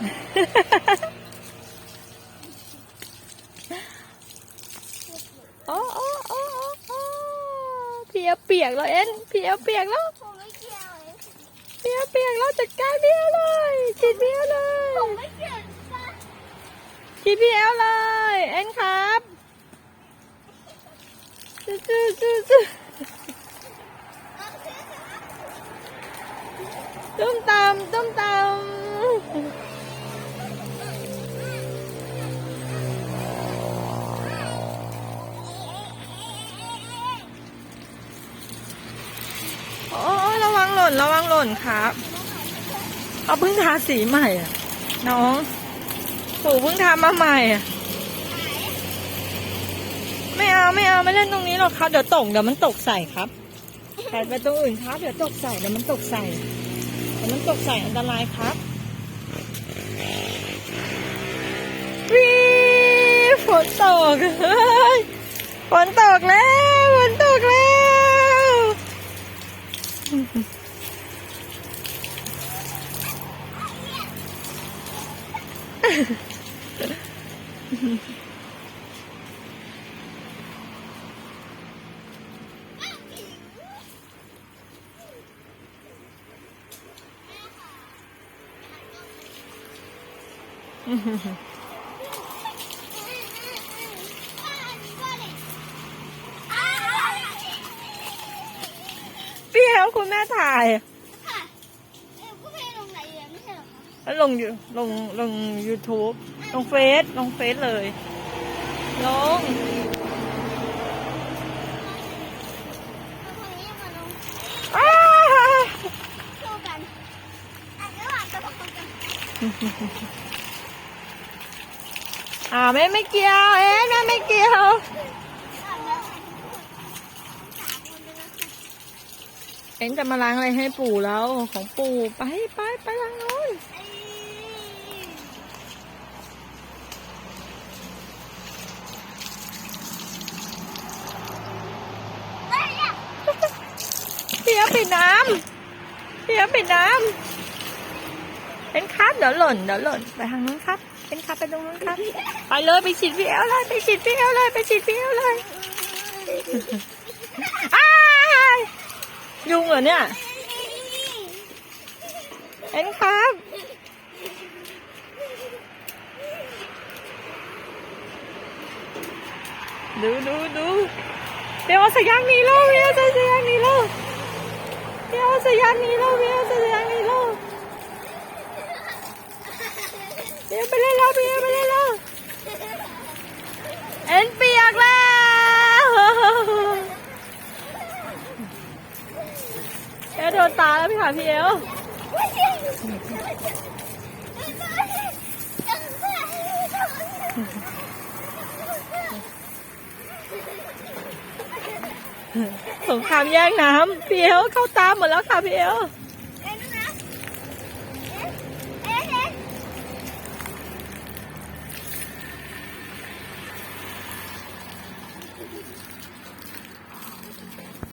โอ้โอ้โอ้โอ้เพียเปียกแล้วเอ็นเพียเปียกแล้วเปียเปียกแล้วจัดการพีเยวเลยฉีดพีเยวเลยฉีดพีเยวเลยเอ็นครับจืดจืดจืดจืดตุ้มตามตุ้มตาม นระวังหล่นครับเขาเพิ่งทาสีใหม่อะ น้องปู่เพิ่งทำมาใหม่อะไม่เอาไม่เอาไม่เล่นตรงนี้หรอกครับ เดี๋ยวตกเดี๋ยวมันตกใส่ครับแผนไปตรงอื่นครับ เดี๋ยวตกใส่เดี๋ยวมันตกใส่เดี๋ยวมันตกใส่อันตรายครับวีฝนตกเฮ้ยฝนตกแล้ว เปรี้ยวคุณแม่ถ่าย แล้วลงอยู่ลงลง YouTube ลงเฟซลงเฟซเลย ลงเอาคนนี้มาลงอ้าสู้กันอะระหว่างจะพบกันอ่าแม่ไม่เกี่ยว เอ๊ะแม่ไม่เกี่ยวอะแล้วสามคนเลยนะคะเอ็นจะมาล้างอะไรให้ปู่แล้วของปู่ไปไปไปล้างนู้น ไอ้เอ้ยอะ พี่เอา ปิดน้ำพี่เอาปิดน้ำเป็นครับเดี๋ยวหล่นเดี๋ยวหล่นไปทางนู้นครับ เป็นครับไปตรงนู้นครับ ไปเลยไปฉีดพี่เอลเลยไปฉีดพี่เอลเลยไปฉีดพี่เอลเลยอ้ายยุงเหรอเนี่ยเอ็นครับดูดูดูเดี๋ยวเอาสายางนีแล้วเดี๋ยวเอาสายางนีแล้วเดี๋ย สยานีแล้วเดี๋ยเอาสยานีแล้วเดี๋ยไปเล่นแล้วเดี๋ยไปเล่นแล้วเอ็นเปียกแล้วเอลโดนตาแล้วพี่ขาพี่เอล สงครามแย่งน้ำพี่เอลเข้าตามหมดแล้วค่ะพี่เอล